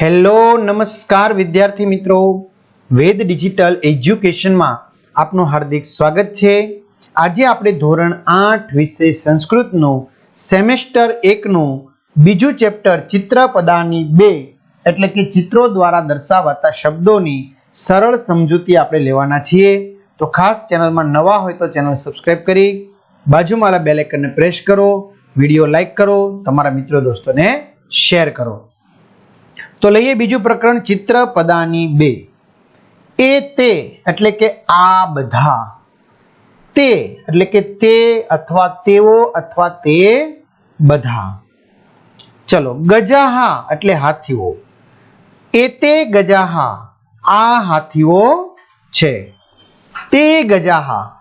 Hello, નમસ્કાર વિદ્યાર્થી મિત્રો. વેદ ડિજિટલ એજ્યુકેશનમાં આપનું હાર્દિક સ્વાગત છે. આજે આપણે ધોરણ આઠ વિષય સંસ્કૃતનું, સેમેસ્ટર એકનું, બીજું ચેપ્ટર ચિત્રપદાની બે, એટલે કે ચિત્રો દ્વારા દર્શાવાતા શબ્દોની સરળ સમજૂતી આપણે લેવાના છીએ. તો ખાસ ચેનલમાં નવા હોય તો ચેનલ સબસ્ક્રાઈબ કરી, બાજુમાં બેલેકનને પ્રેસ કરો, વીડિયો લાઈક કરો, તમારા મિત્રો દોસ્તોને શેર કરો. તો લઈએ બીજું પ્રકરણ ચિત્ર પદાની બે. એ તે એટલે કે આ બધા. તે એટલે કે તે અથવા તેઓ અથવા તે બધા. ચલો, ગજાહા એટલે હાથીઓ. એ તે ગજાહા, આ હાથીઓ છે. તે ગજાહા,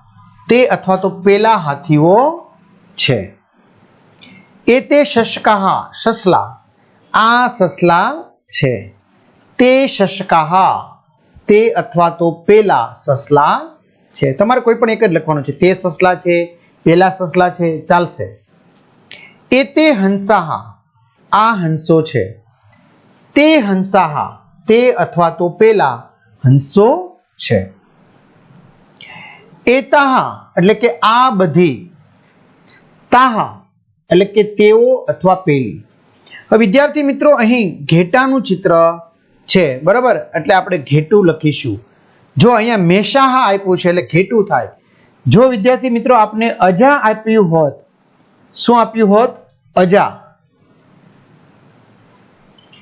તે અથવા તો પેલા હાથીઓ છે. એ તે શશકાહા, સસલા. આ સસલા છે. તે શશકાહા, તે અથવા તો પેલા સસલા છે. તમારે કોઈ પણ એક જ લખવાનું છે. તે સસલા છે, પેલા સસલા છે, ચાલશે. એ તે હંસાહા, આ હંસો છે. તે હંસાહા, તે અથવા તો પેલા હંસો છે. એ તાહા એટલે કે આ બધી, તાહા, એટલે કે તેઓ અથવા પેલી. વિદ્યાર્થી મિત્રો, અહીં ઘેટાનું ચિત્ર છે, બરાબર? એટલે આપણે ઘેટું લખીશું. જો અહીંયા મેષાહા આપ્યું છે, એટલે ઘેટું થાય. જો વિદ્યાર્થી મિત્રો, આપને અજા આપ્યું હોત, શું આપ્યું હોત? અજા.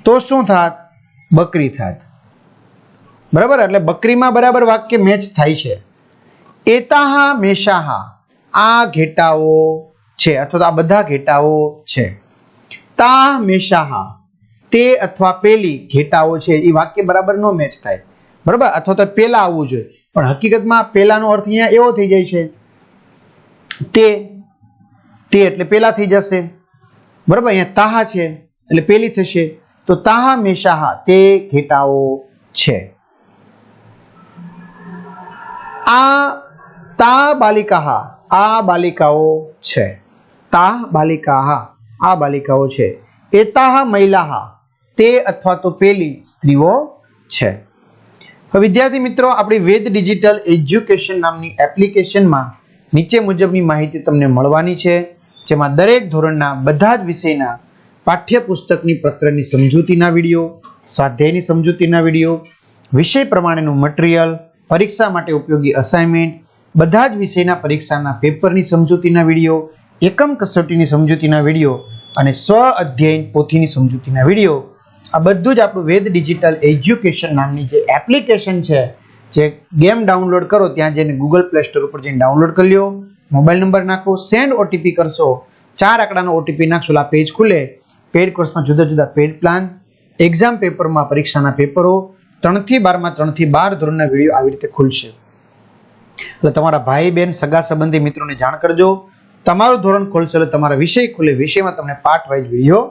તો શું થાત? બકરી થાત. બરાબર? એટલે બકરીમાં બરાબર વાક્ય મેચ થાય છે. એતાહા મેષાહા આ ઘેટાઓ છે, અથવા તો આ બધા ઘેટાઓ છે. તા મેશાહા. તે અથવા પેલી ઘેટાઓ છે, એ વાક્ય બરાબર નો મેચ થાય. બરાબર? અથવા તો પેલા આવવું જોઈએ. પણ હકીકતમાં પેલાનો અર્થ અહીંયા એવો થઈ જાય છે. તે તે એટલે પેલા થઈ જશે. બરાબર? અહીંયા તાહા છે, એટલે પેલી થશે. તો તાહા મેશાહા, તે ઘેટાઓ છે. આ તા બાલિકાહા, આ બાલિકાઓ છે. તા બાલિકાહા. આ બાલિકાઓ છે. એતાહ મહિલાહા તે અથવા તો પેલી સ્ત્રીઓ છે. વિદ્યાર્થી મિત્રો, આપણી વેદ ડિજિટલ એજ્યુકેશન નામની એપ્લિકેશનમાં નીચે મુજબની માહિતી તમને મળવાની છે, જેમાં દરેક ધોરણના બધા જ વિષયના પાઠ્યપુસ્તકની પ્રકરણની સમજૂતીના વીડિયો, સ્વાધ્યાયની સમજૂતીના વીડિયો, વિષય પ્રમાણેનું મટીરિયલ, પરીક્ષા માટે ઉપયોગી અસાઇનમેન્ટ, બધા જ વિષયના પરીક્ષાના પેપરની સમજૂતીના વીડિયો, એકમ કસોટીની સમજૂતીના વીડિયો અને સ્વ અધ્યયન પોથીની સમજૂતીના વીડિયો, આ બધું જ આપણું વેદ ડિજિટલ એજ્યુકેશન નામની જે એપ્લિકેશન છે, જે ગેમ ડાઉનલોડ કરો, ત્યાં જઈને ગૂગલ પ્લે સ્ટોર ઉપર જઈને ડાઉનલોડ કરી લો મોબાઈલ નંબર નાખો, સેન્ડ ઓટીપી કરશો, ચાર આંકડાનો ઓટીપી નાખશો આ પેજ ખુલે. પેડ કોર્સમાં જુદા જુદા પેડ પ્લાન, એક્ઝામ પેપરમાં પરીક્ષાના પેપરો, ત્રણથી બારમાં ત્રણથી બાર ધોરણના વીડિયો આવી રીતે ખુલશે. એટલે તમારા ભાઈ બહેન સગા, સંબંધી મિત્રોને જાણ કરજો. તમારું ધોરણ ખોલશો એટલે તમારા વિષય ખુલે, વિષયમાં તમને પાઠ વાઇઝ વીડિયો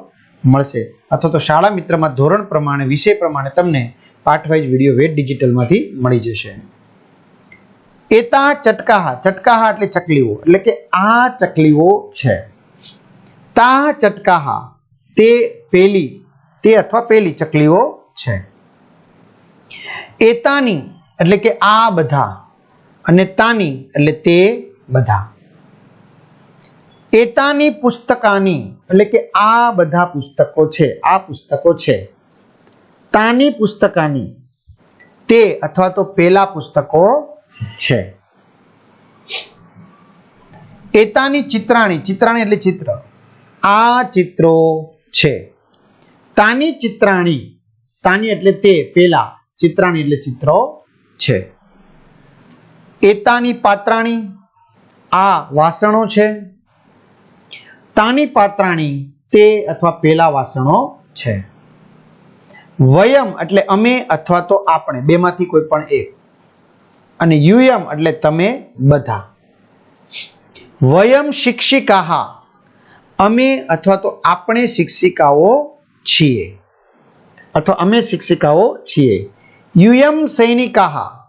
મળશે. અથવા તો શાળા મિત્રમાં ધોરણ પ્રમાણે, વિષય પ્રમાણે તમને પાઠ વાઇઝ વીડિયો વેટ ડિજિટલમાંથી મળી જશે. એતા ચટકાહા ચટકાહા એટલે ચકલીઓ, એટલે કે આ ચકલીઓ છે. તા ચટકાહા, તે પેલી, તે અથવા પેલી ચકલીઓ છે. એતાની એટલે કે આ બધા, અને તાની એટલે તે બધા. એતાની પુસ્તકાની, એટલે કે આ બધા પુસ્તકો છે, આ પુસ્તકો છે, તાની પુસ્તકાની, તે અથવા તો પેલા પુસ્તકો છે. એતાની ચિત્રાણી ચિત્રાણી એટલે ચિત્ર. આ ચિત્રો છે. તાની ચિત્રાણી, તાની એટલે તે, પેલા, ચિત્રાણી એટલે ચિત્રો છે. એતાની પાત્રાણી, આ વાસણો છે. તાની પાત્રાણી તે અથવા પેલા વાસણો છે. વયમ એટલે અમે અથવા તો આપણે, બેમાંથી કોઈ પણ એક. અને યુયમ એટલે તમે બધા. વયમ શિક્ષિકાહા, અમે અથવા તો આપણે શિક્ષિકાઓ છીએ. અથવા અમે શિક્ષિકાઓ છીએ. યુયમ સૈનિકાહા,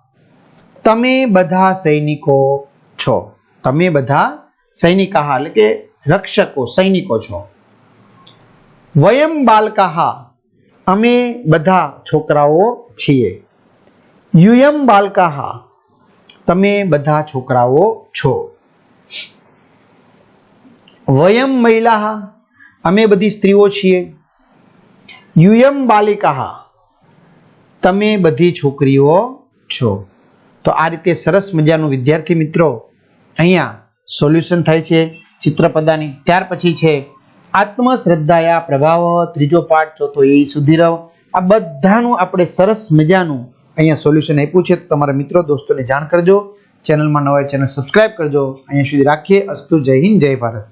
તમે બધા સૈનિકો છો. તમે બધા સૈનિકાહા, એટલે કે રક્ષકો, સૈનિકો છો. વયમ બાલકાહા, અમે બધા છોકરાઓ છીએ. યુયમ બાલકાહા, તમે બધા છોકરાઓ છો. વયમ મહિલા અમે બધી સ્ત્રીઓ છીએ. યુયમ બાલિકાહા, તમે બધી છોકરીઓ છો. તો આ રીતે સરસ મજાનું વિદ્યાર્થી મિત્રો, અહીંયા સોલ્યુશન થાય છે. ચિત્રપદાની. ત્યાર પછી છે, આત્મશ્રદ્ધાયા પ્રભાવ, ત્રીજો પાઠ, ચોથો એ સુધીરવ આ બધાનું આપણે સરસ મજાનું અહીંયા સોલ્યુશન આપ્યું છે. તમારા મિત્રો, દોસ્તોને જાણ કરજો. ચેનલમાં નવા ચેનલ સબસ્ક્રાઇબ કરજો. અહીંયા સુધી રાખીએ. અસ્તુ જય હિન્દ, જય ભારત.